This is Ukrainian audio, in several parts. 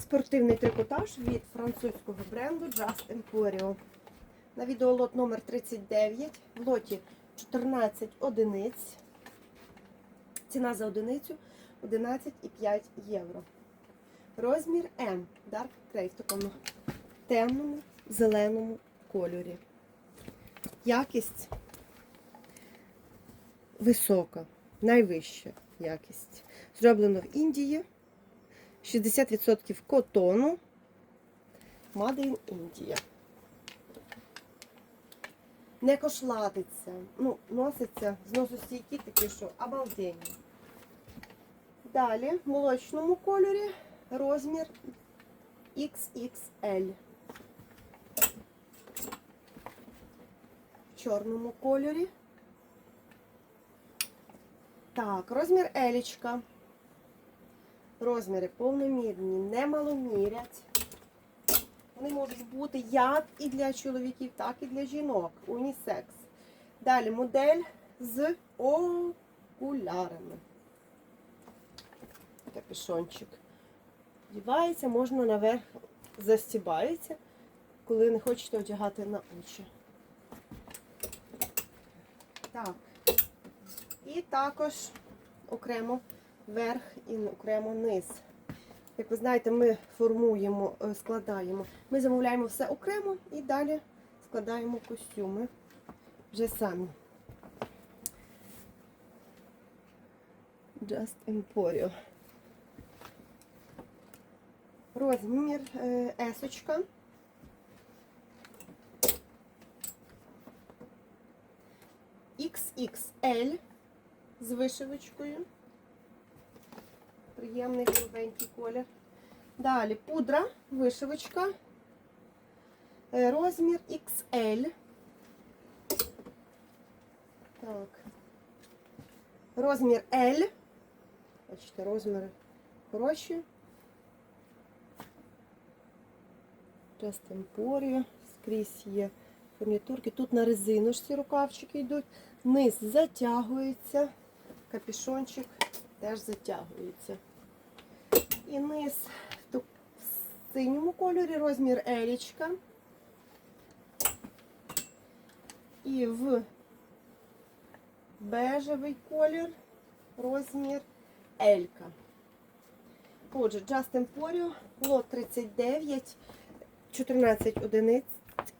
Спортивний трикотаж від французького бренду Just Emporio. На відеолот номер 39. В лоті 14 одиниць. Ціна за одиницю 11,5 євро. Розмір М. Dark Grey в такому темному зеленому кольорі. Якість висока, найвища якість. Зроблено в Індії. 60% котону. In India. Не кошлатиться. Ну, носиться зносостійкі такі, що обалденні. Далі в молочному кольорі розмір XXL. В чорному кольорі. Так, розмір елічка. Розміри повномірні, не маломірять. Вони можуть бути як і для чоловіків, так і для жінок. Унісекс. Далі модель з окулярами. Капюшончик. Вдівається, можна наверх застібається, коли не хочете одягати на очі. Так. І також окремо верх і окремо низ. Як ви знаєте, ми формуємо, е, складаємо. Ми замовляємо все окремо і далі складаємо костюми вже самі. Just Emporio. Розмір есочка. XXL з вишивочкою. Приємний голубенький колір. Далі пудра, вишивочка. Е, Розмір XL. Так. Розмір L. Бачите, розміри хороші. Just Скрізь є фурнітурки. Тут на резиночці рукавчики йдуть. Низ затягується. Капюшончик теж затягується. І низ в синьому кольорі розмір елічка. І в бежевий колір розмір Елька. Отже, Just Emporio, лот 39, 14 одиниць,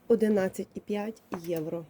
11,5 євро.